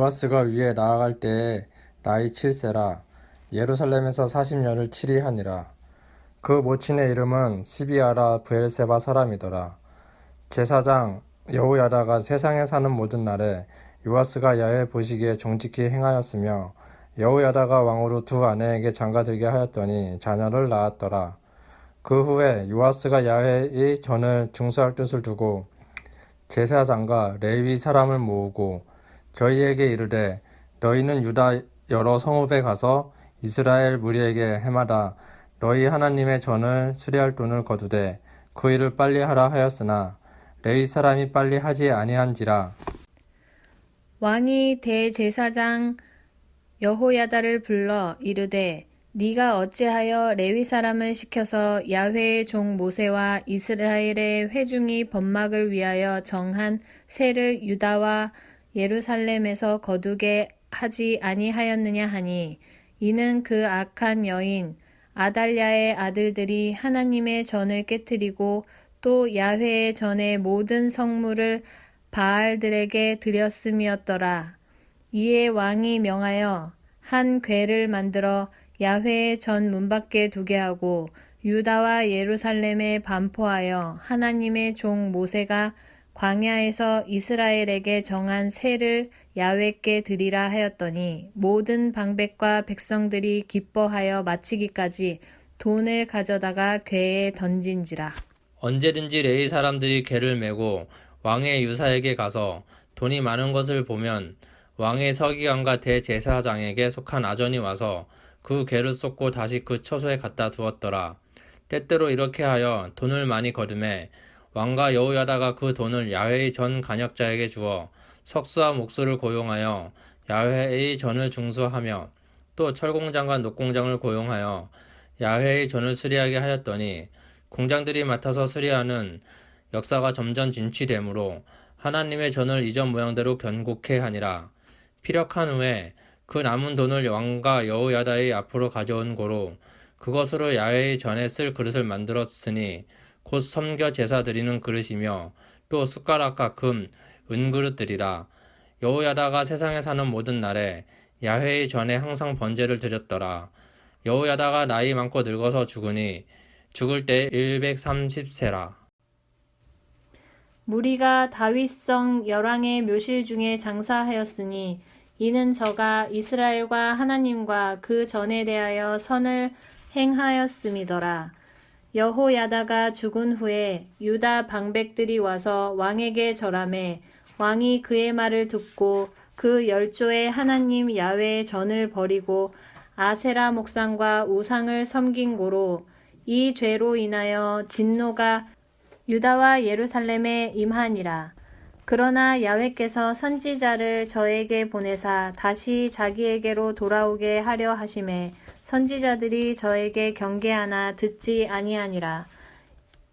요아스가 위에 나아갈 때에 나이 7세라 예루살렘에서 40년을 치리하니라. 그 모친의 이름은 시비아라 부엘세바 사람이더라. 제사장 여호야다가 세상에 사는 모든 날에 요아스가 야외 보시기에 정직히 행하였으며 여호야다가 왕으로 두 아내에게 장가들게 하였더니 자녀를 낳았더라. 그 후에 요아스가 야훼의 전을 중수할 뜻을 두고 제사장과 레위 사람을 모으고 저희에게 이르되 너희는 유다 여러 성읍에 가서 이스라엘 무리에게 해마다 너희 하나님의 전을 수리할 돈을 거두되 그 일을 빨리 하라 하였으나 레위 사람이 빨리 하지 아니한지라. 왕이 대제사장 여호야다를 불러 이르되 네가 어찌하여 레위 사람을 시켜서 야훼의 종 모세와 이스라엘의 회중이 법막을 위하여 정한 세를 유다와 예루살렘에서 거두게 하지 아니하였느냐 하니 이는 그 악한 여인 아달랴의 아들들이 하나님의 전을 깨뜨리고 또 야훼의 전의 모든 성물을 바알들에게 드렸음이었더라. 이에 왕이 명하여 한 궤를 만들어 야훼의 전 문 밖에 두게 하고 유다와 예루살렘에 반포하여 하나님의 종 모세가 광야에서 이스라엘에게 정한 세를 야훼께 드리라 하였더니 모든 방백과 백성들이 기뻐하여 마치기까지 돈을 가져다가 궤에 던진지라. 언제든지 레위 사람들이 개를 메고 왕의 유사에게 가서 돈이 많은 것을 보면 왕의 서기관과 대제사장에게 속한 아전이 와서 그 개를 쏟고 다시 그 처소에 갖다 두었더라. 때때로 이렇게 하여 돈을 많이 거둠에 왕과 여호야다가 그 돈을 야훼의 전 간역자에게 주어 석수와 목수를 고용하여 야훼의 전을 중수하며 또 철공장과 녹공장을 고용하여 야훼의 전을 수리하게 하였더니 공장들이 맡아서 수리하는 역사가 점점 진치되므로 하나님의 전을 이전 모양대로 견고케 하니라. 피력한 후에 그 남은 돈을 왕과 여호야다의 앞으로 가져온 고로 그것으로 야훼의 전에 쓸 그릇을 만들었으니 곧 섬겨 제사 드리는 그릇이며 또 숟가락과 금, 은그릇들이라. 여호야다가 세상에 사는 모든 날에 야훼의 전에 항상 번제를 드렸더라. 여호야다가 나이 많고 늙어서 죽으니 죽을 때 130세라. 무리가 다윗성 열왕의 묘실 중에 장사하였으니 이는 저가 이스라엘과 하나님과 그 전에 대하여 선을 행하였음이더라. 여호야다가 죽은 후에 유다 방백들이 와서 왕에게 절함해 왕이 그의 말을 듣고 그 열조의 하나님 야외의 전을 버리고 아세라 목상과 우상을 섬긴 고로 이 죄로 인하여 진노가 유다와 예루살렘에 임하니라. 그러나 야훼께서 선지자를 저에게 보내사 다시 자기에게로 돌아오게 하려 하심에 선지자들이 저에게 경계하나 듣지 아니하니라.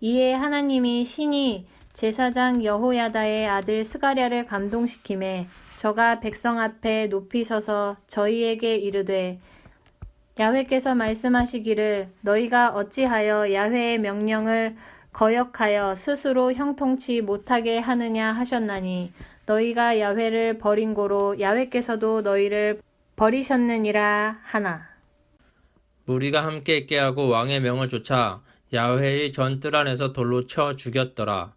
이에 하나님이 신이 제사장 여호야다의 아들 스가랴를 감동시킴에 저가 백성 앞에 높이 서서 저희에게 이르되 야훼께서 말씀하시기를 너희가 어찌하여 야훼의 명령을 거역하여 스스로 형통치 못하게 하느냐 하셨나니 너희가 야훼를 버린 고로 야훼께서도 너희를 버리셨느니라 하나 무리가 함께 깨하고 왕의 명을 쫓아 야훼의 전 뜰 안에서 돌로 쳐 죽였더라.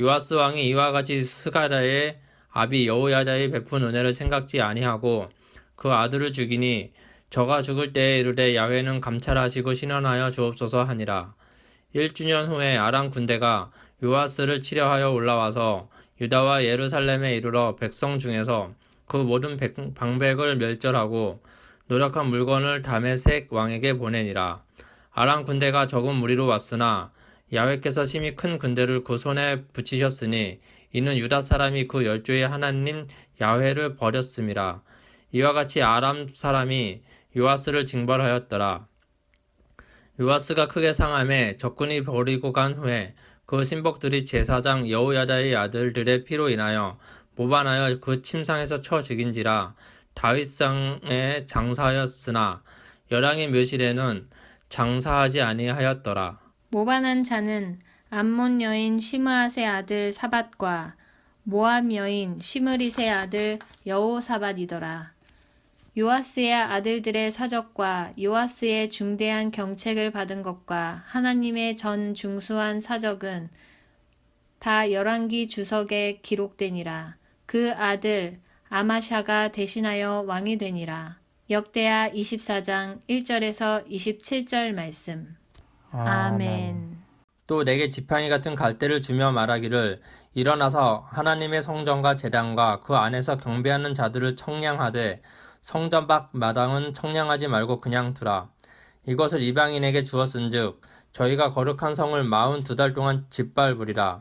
요아스 왕이 이와 같이 스가랴의 아비 여호야다의 베푼 은혜를 생각지 아니하고 그 아들을 죽이니 저가 죽을 때에 이르되 야훼는 감찰하시고 신원하여 주옵소서 하니라. 1주년 후에 아람 군대가 요아스를 치려하여 올라와서 유다와 예루살렘에 이르러 백성 중에서 그 모든 백- 방백을 멸절하고 노력한 물건을 다메색 왕에게 보내니라. 아람 군대가 적은 무리로 왔으나 야훼께서 심히 큰 군대를 그 손에 붙이셨으니 이는 유다 사람이 그 열조의 하나님 야훼를 버렸음이라. 이와 같이 아람 사람이 요아스를 징벌하였더라. 요아스가 크게 상함에 적군이 버리고 간 후에 그 신복들이 제사장 여호야다의 아들들의 피로 인하여 모반하여 그 침상에서 쳐 죽인지라 다윗상에 장사하였으나 열왕의 묘실에는 장사하지 아니하였더라. 모반한 자는 암몬 여인 시므앗의 아들 사밧과 모압 여인 시므리세 아들 여호사밧이더라. 요아스의 아들들의 사적과 요아스의 중대한 경책을 받은 것과 하나님의 전 중수한 사적은 다 열왕기 주석에 기록되니라. 그 아들 아마샤가 대신하여 왕이 되니라. 역대하 24장 1절에서 27절 말씀. 아멘. 또 내게 지팡이 같은 갈대를 주며 말하기를 일어나서 하나님의 성전과 제단과 그 안에서 경배하는 자들을 청량하되 성전 밖 마당은 청량하지 말고 그냥 두라. 이것을 이방인에게 주었은즉 저희가 거룩한 성을 마흔 두 달 동안 짓밟으리라.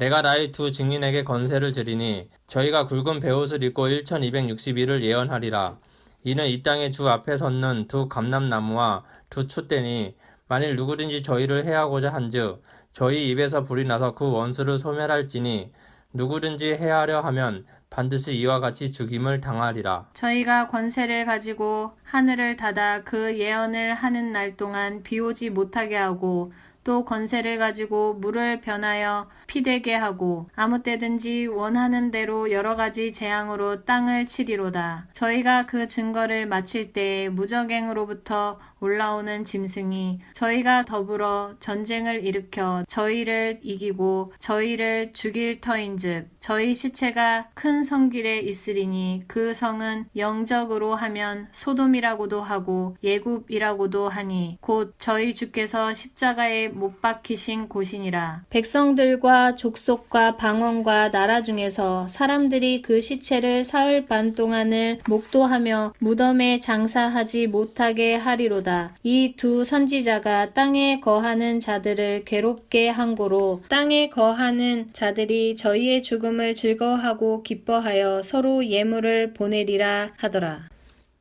내가 나의 두 증인에게 건세를 드리니 저희가 굵은 베옷을 입고 1260일을 예언하리라. 이는 이 땅의 주 앞에 섰는 두 감람나무와 두 촛대니 만일 누구든지 저희를 해하고자 한즉 저희 입에서 불이 나서 그 원수를 소멸할지니 누구든지 해하려 하면 반드시 이와 같이 죽임을 당하리라. 저희가 권세를 가지고 하늘을 닫아 그 예언을 하는 날 동안 비 오지 못하게 하고 또 권세를 가지고 물을 변하여 피되게 하고 아무 때든지 원하는 대로 여러 가지 재앙으로 땅을 치리로다. 저희가 그 증거를 마칠 때에 무적행으로부터 올라오는 짐승이 저희가 더불어 전쟁을 일으켜 저희를 이기고 저희를 죽일 터인즉 저희 시체가 큰 성길에 있으리니 그 성은 영적으로 하면 소돔이라고도 하고 예굽이라고도 하니 곧 저희 주께서 십자가에 못 박히신 곳이니라 백성들과 족속과 방언과 나라 중에서 사람들이 그 시체를 사흘 반 동안을 목도하며 무덤에 장사하지 못하게 하리로다 이 두 선지자가 땅에 거하는 자들을 괴롭게 한 고로 땅에 거하는 자들이 저희의 죽음을 즐거워하고 기뻐하여 서로 예물을 보내리라 하더라.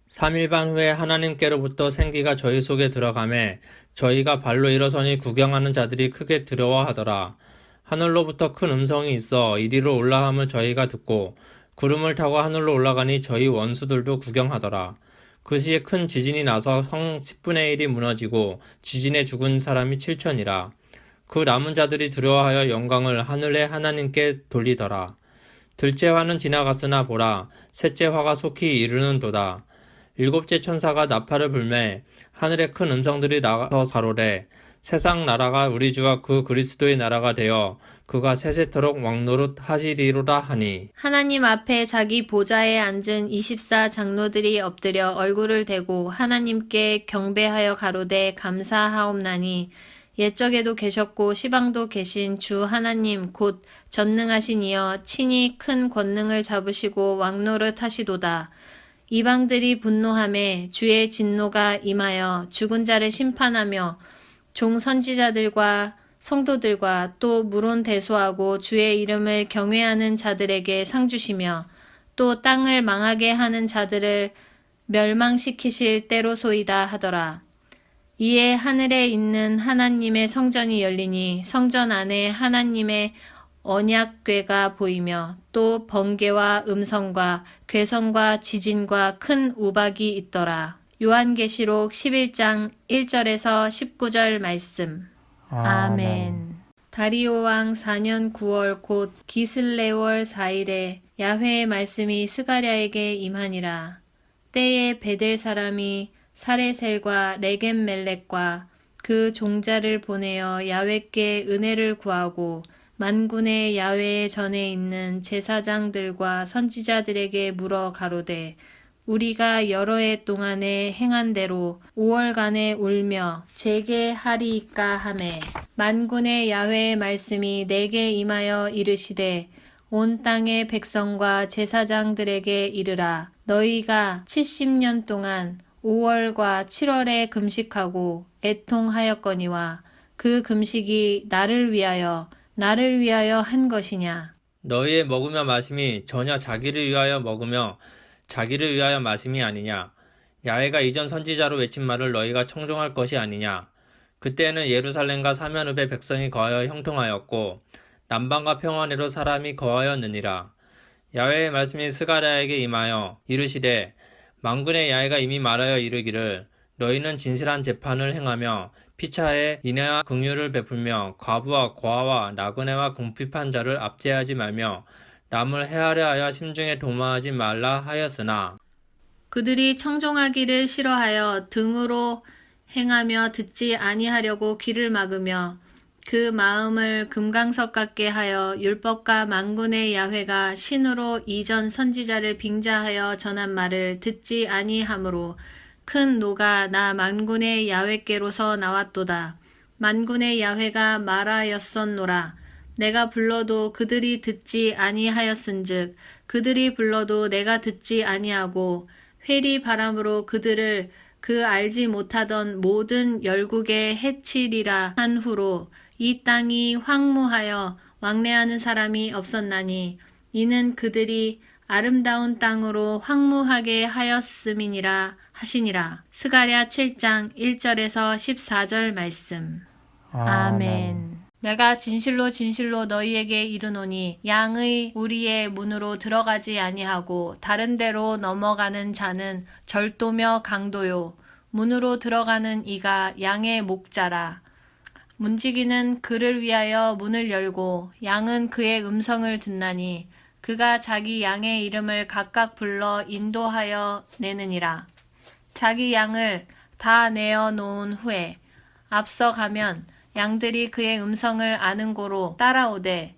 3일 반 후에 하나님께로부터 생기가 저희 속에 들어가매 저희가 발로 일어서니 구경하는 자들이 크게 두려워하더라. 하늘로부터 큰 음성이 있어 이리로 올라함을 저희가 듣고 구름을 타고 하늘로 올라가니 저희 원수들도 구경하더라. 그 시에 큰 지진이 나서 성 10분의 1이 무너지고 지진에 죽은 사람이 7천이라. 그 남은 자들이 두려워하여 영광을 하늘의 하나님께 돌리더라. 들째 화는 지나갔으나 보라, 셋째 화가 속히 이르는 도다. 일곱째 천사가 나팔을 불매 하늘의 큰 음성들이 나가서 가로되 세상 나라가 우리 주와 그 그리스도의 나라가 되어 그가 세세토록 왕노릇 하시리로다 하니. 하나님 앞에 자기 보좌에 앉은 24 장로들이 엎드려 얼굴을 대고 하나님께 경배하여 가로되 감사하옵나니. 옛적에도 계셨고 시방도 계신 주 하나님 곧 전능하신 이여 친히 큰 권능을 잡으시고 왕노릇 하시도다. 이방들이 분노함에 주의 진노가 임하여 죽은 자를 심판하며 종 선지자들과 성도들과 또 물론 대소하고 주의 이름을 경외하는 자들에게 상 주시며 또 땅을 망하게 하는 자들을 멸망시키실 때로소이다 하더라. 이에 하늘에 있는 하나님의 성전이 열리니 성전 안에 하나님의 언약궤가 보이며 또 번개와 음성과 괴성과 지진과 큰 우박이 있더라. 요한계시록 11장 1절에서 19절 말씀. 아멘. 다리오 왕 4년 9월 곧 기슬레월 4일에 야훼의 말씀이 스가랴에게 임하니라. 때에 베델 사람이 사레셀과 레겜멜렉과 그 종자를 보내어 야훼께 은혜를 구하고 만군의 야훼의 전에 있는 제사장들과 선지자들에게 물어 가로되 우리가 여러 해 동안에 행한 대로 5월간에 울며 재개하리이까 하매 만군의 야훼의 말씀이 내게 임하여 이르시되 온 땅의 백성과 제사장들에게 이르라. 너희가 70년 동안 5월과 7월에 금식하고 애통하였거니와 그 금식이 나를 위하여 나를 위하여 한 것이냐? 너희의 먹으며 마심이 전혀 자기를 위하여 먹으며 자기를 위하여 마심이 아니냐? 야훼가 이전 선지자로 외친 말을 너희가 청종할 것이 아니냐? 그때는 예루살렘과 사면읍의 백성이 거하여 형통하였고 남방과 평원으로 사람이 거하였느니라. 야훼의 말씀이 스가랴에게 임하여 이르시되 만군의 야훼가 이미 말하여 이르기를 너희는 진실한 재판을 행하며 피차에 인애와 긍휼을 베풀며 과부와 고아와 나그네와 궁핍한 자를 압제하지 말며 남을 해하려 하여 심중에 도모하지 말라 하였으나 그들이 청종하기를 싫어하여 등으로 행하며 듣지 아니하려고 귀를 막으며 그 마음을 금강석 같게 하여 율법과 만군의 야훼가 신으로 이전 선지자를 빙자하여 전한 말을 듣지 아니하므로 큰 노가 나 만군의 야훼께로서 나왔도다. 만군의 야훼가 말하였었노라. 내가 불러도 그들이 듣지 아니하였은즉 그들이 불러도 내가 듣지 아니하고 회리 바람으로 그들을 그 알지 못하던 모든 열국에 해치리라 한 후로 이 땅이 황무하여 왕래하는 사람이 없었나니 이는 그들이 아름다운 땅으로 황무하게 하였음이니라 하시니라. 스가랴 7장 1절에서 14절 말씀. 아멘. 내가 진실로 진실로 너희에게 이르노니 양의 우리의 문으로 들어가지 아니하고 다른 데로 넘어가는 자는 절도며 강도요 문으로 들어가는 이가 양의 목자라 문지기는 그를 위하여 문을 열고 양은 그의 음성을 듣나니 그가 자기 양의 이름을 각각 불러 인도하여 내느니라 자기 양을 다 내어 놓은 후에 앞서 가면 양들이 그의 음성을 아는 고로 따라오되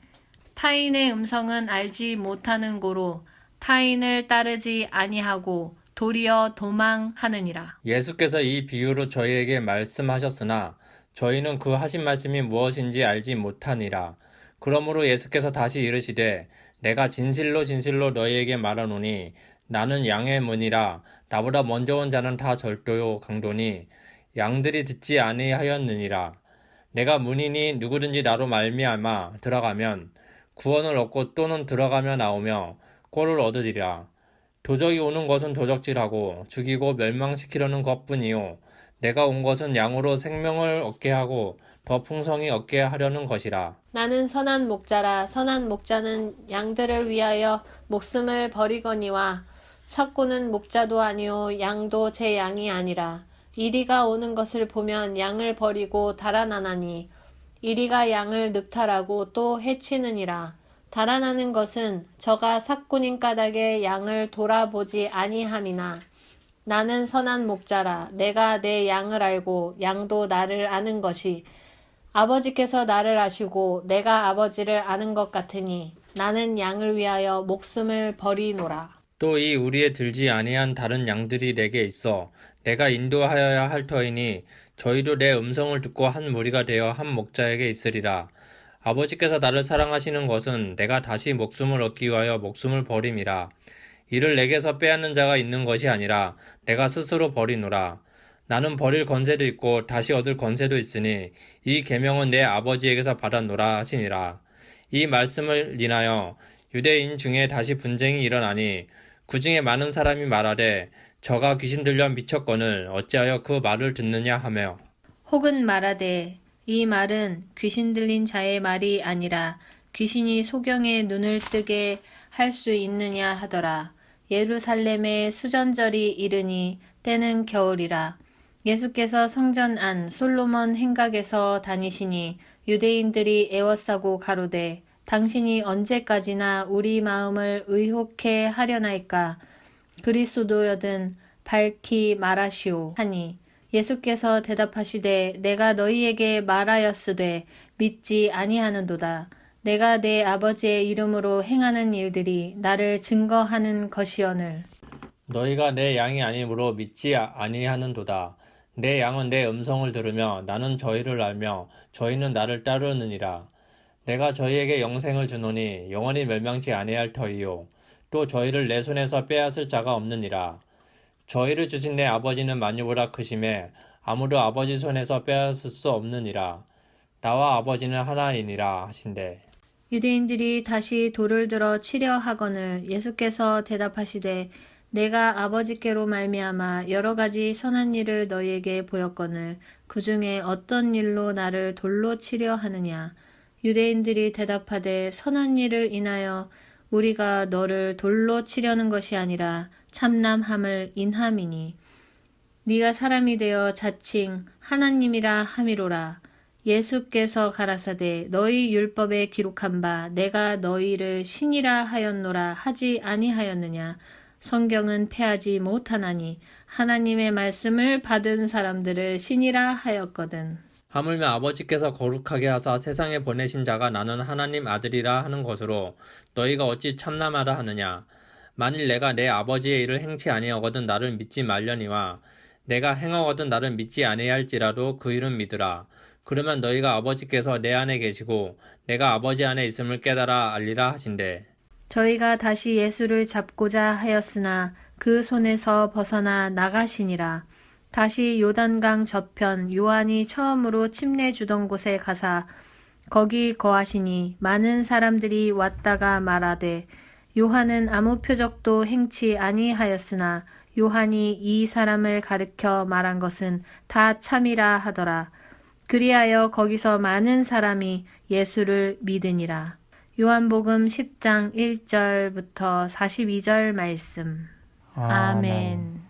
타인의 음성은 알지 못하는 고로 타인을 따르지 아니하고 도리어 도망하느니라. 예수께서 이 비유로 저희에게 말씀하셨으나 저희는 그 하신 말씀이 무엇인지 알지 못하니라. 그러므로 예수께서 다시 이르시되 내가 진실로 진실로 너희에게 말하노니 나는 양의 문이라 나보다 먼저 온 자는 다 절도요 강도니 양들이 듣지 아니하였느니라. 내가 문이니 누구든지 나로 말미암아 들어가면 구원을 얻고 또는 들어가며 나오며 꼴을 얻으리라. 도적이 오는 것은 도적질하고 죽이고 멸망시키려는 것뿐이요 내가 온 것은 양으로 생명을 얻게 하고 더 풍성히 얻게 하려는 것이라. 나는 선한 목자라. 선한 목자는 양들을 위하여 목숨을 버리거니와 삭고는 목자도 아니요 양도 제 양이 아니라. 이리가 오는 것을 보면 양을 버리고 달아나나니 이리가 양을 늑탈하고 또 해치느니라. 달아나는 것은 저가 삭군인 까닭에 양을 돌아보지 아니함이나. 나는 선한 목자라. 내가 내 양을 알고 양도 나를 아는 것이 아버지께서 나를 아시고 내가 아버지를 아는 것 같으니 나는 양을 위하여 목숨을 버리노라. 또 이 우리에 들지 아니한 다른 양들이 내게 있어 내가 인도하여야 할 터이니 저희도 내 음성을 듣고 한 무리가 되어 한 목자에게 있으리라. 아버지께서 나를 사랑하시는 것은 내가 다시 목숨을 얻기 위하여 목숨을 버림이라. 이를 내게서 빼앗는 자가 있는 것이 아니라 내가 스스로 버리노라. 나는 버릴 권세도 있고 다시 얻을 권세도 있으니 이 계명은 내 아버지에게서 받았노라 하시니라. 이 말씀을 인하여 유대인 중에 다시 분쟁이 일어나니 그 중에 많은 사람이 말하되 저가 귀신 들려 미쳤거늘 어찌하여 그 말을 듣느냐 하며 혹은 말하되 이 말은 귀신 들린 자의 말이 아니라 귀신이 소경의 눈을 뜨게 할 수 있느냐 하더라. 예루살렘에 수전절이 이르니 때는 겨울이라. 예수께서 성전 안 솔로몬 행각에서 다니시니 유대인들이 애워싸고 가로되 당신이 언제까지나 우리 마음을 의혹해 하려나이까? 그리스도여든 밝히 말하시오 하니 예수께서 대답하시되 내가 너희에게 말하였으되 믿지 아니하는도다. 내가 내 아버지의 이름으로 행하는 일들이 나를 증거하는 것이오늘. 너희가 내 양이 아니므로 믿지 아니하는도다. 내 양은 내 음성을 들으며 나는 저희를 알며 저희는 나를 따르느니라. 내가 저희에게 영생을 주노니 영원히 멸망치 아니할 터이요. 또 저희를 내 손에서 빼앗을 자가 없느니라. 저희를 주신 내 아버지는 만유보다 크심에 아무도 아버지 손에서 빼앗을 수 없느니라. 나와 아버지는 하나이니라 하신대. 유대인들이 다시 돌을 들어 치려 하거늘 예수께서 대답하시되 내가 아버지께로 말미암아 여러 가지 선한 일을 너희에게 보였거늘 그 중에 어떤 일로 나를 돌로 치려 하느냐? 유대인들이 대답하되 선한 일을 인하여 우리가 너를 돌로 치려는 것이 아니라 참남함을 인함이니. 네가 사람이 되어 자칭 하나님이라 함이로라. 예수께서 가라사대 너희 율법에 기록한 바 내가 너희를 신이라 하였노라 하지 아니하였느냐 성경은 패하지 못하나니 하나님의 말씀을 받은 사람들을 신이라 하였거든. 하물며 아버지께서 거룩하게 하사 세상에 보내신 자가 나는 하나님 아들이라 하는 것으로 너희가 어찌 참남하다 하느냐? 만일 내가 내 아버지의 일을 행치 아니하거든 나를 믿지 말려니와 내가 행하거든 나를 믿지 아니할지라도 그 일은 믿으라. 그러면 너희가 아버지께서 내 안에 계시고 내가 아버지 안에 있음을 깨달아 알리라 하신대 저희가 다시 예수를 잡고자 하였으나 그 손에서 벗어나 나가시니라. 다시 요단강 저편 요한이 처음으로 침례 주던 곳에 가사 거기 거하시니 많은 사람들이 왔다가 말하되 요한은 아무 표적도 행치 아니하였으나 요한이 이 사람을 가르켜 말한 것은 다 참이라 하더라. 그리하여 거기서 많은 사람이 예수를 믿으니라. 요한복음 10장 1절부터 42절 말씀. 아멘.